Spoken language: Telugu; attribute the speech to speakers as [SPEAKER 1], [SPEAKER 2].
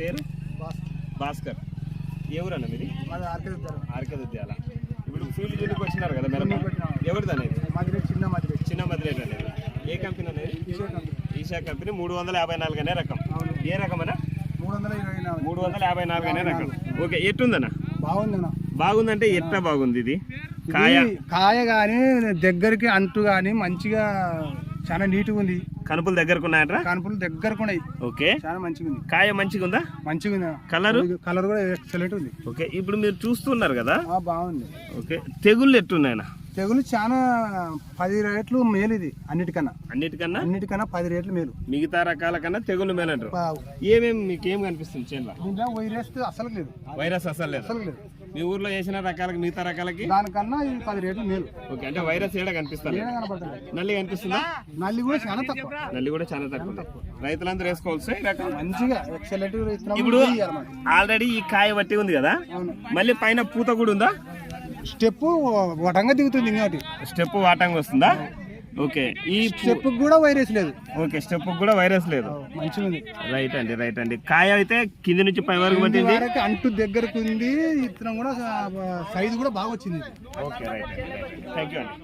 [SPEAKER 1] పేరు? భాస్కర్. ఏ ఊరన్న మీది?
[SPEAKER 2] ఆర్కే
[SPEAKER 1] ఉద్యాల ఇప్పుడు ఫీల్డ్ జూనికి వచ్చినారు కదా మిరప ఎవరిది అనేది?
[SPEAKER 2] చిన్న మధ్య
[SPEAKER 1] చిన్న మదిరేట్ అనేది. ఏ కంపెనీ అనేది? ఈషా కంపెనీ. మూడు వందల యాభై నాలుగు అనే రకం. ఏ రకం అన్న
[SPEAKER 2] మూడు వందల
[SPEAKER 1] మూడు యాభై నాలుగు అనే రకం. ఓకే ఎట్టుందన్న?
[SPEAKER 2] బాగుంది
[SPEAKER 1] బాగుందంటే ఎట్లా బాగుంది ఇది? కాయ.
[SPEAKER 2] కాయ కానీ దగ్గరికి అంటు కానీ మంచిగా చాలా నీట్గా ఉంది.
[SPEAKER 1] కనుపులు దగ్గరకు ఉన్నాయట్రా?
[SPEAKER 2] కానుపులు దగ్గరకు ఉన్నాయి.
[SPEAKER 1] ఓకే.
[SPEAKER 2] చాలా మంచిగా ఉంది
[SPEAKER 1] కాయ మంచిగా ఉందా
[SPEAKER 2] మంచిగా ఉంది
[SPEAKER 1] కలరు
[SPEAKER 2] కలర్ కూడా ఎక్సలెంట్ ఉంది.
[SPEAKER 1] ఓకే. ఇప్పుడు మీరు చూస్తున్నారు కదా?
[SPEAKER 2] బాగుంది.
[SPEAKER 1] ఓకే. తెగుళ్ళు ఎట్టున్నాయన?
[SPEAKER 2] తెగులు చాలా పది రేట్లు మేలు ఇది అన్నిటికన్నా.
[SPEAKER 1] అన్నిటికన్నా?
[SPEAKER 2] అన్నిటికన్నా పది రేట్లు మేలు.
[SPEAKER 1] మిగతా రకాల కన్నా తెగుళ్ళు మేలంటారు.
[SPEAKER 2] పా-
[SPEAKER 1] ఏమేమి మీకు ఏం కనిపిస్తుంది చేనులో?
[SPEAKER 2] వైరస్ అసలు లేదు.
[SPEAKER 1] వైరస్ అసలు లేదు.
[SPEAKER 2] అసలు లేదు.
[SPEAKER 1] మీ ఊర్లో వేసిన రకాలకి మిగతా రకాలకి?
[SPEAKER 2] దానికన్నా ఇది పది రేట్లు మేలు.
[SPEAKER 1] ఓకే అంటే వైరస్ ఏడ కనిపిస్తుంది
[SPEAKER 2] ఏడా కనపడలేదు
[SPEAKER 1] నల్లి కనిపిస్తుందా?
[SPEAKER 2] నల్లి కూడా చాలా తక్కువ.
[SPEAKER 1] నల్లి కూడా చాలా తక్కువ. రైతులందరూ ఈ రకం?
[SPEAKER 2] మంచిగా ఎక్సలెంట్
[SPEAKER 1] ఇప్పుడు. ఆల్రెడీ ఈ కాయ బట్టి ఉంది కదా? మళ్ళీ పైన పూత కూడా ఉందా?
[SPEAKER 2] స్టెప్ వటంగా దిగుతుంది ఇంకోటి.
[SPEAKER 1] స్టెప్ వాటంగా వస్తుందా? ఓకే. ఈ
[SPEAKER 2] స్టెప్ కూడా వైరస్ లేదు.
[SPEAKER 1] ఓకే స్టెప్ కూడా వైరస్ లేదు.
[SPEAKER 2] మంచిగా ఉంది
[SPEAKER 1] రైట్ అండి రైట్ అండి. కాయ అయితే కింది నుంచి పై వరకు పట్టింది.
[SPEAKER 2] అంటు దగ్గరకు ఉంది. ఇత్తనం కూడా సైజు కూడా బాగా వచ్చింది.
[SPEAKER 1] ఓకే రైట్ థ్యాంక్ యూ అండి.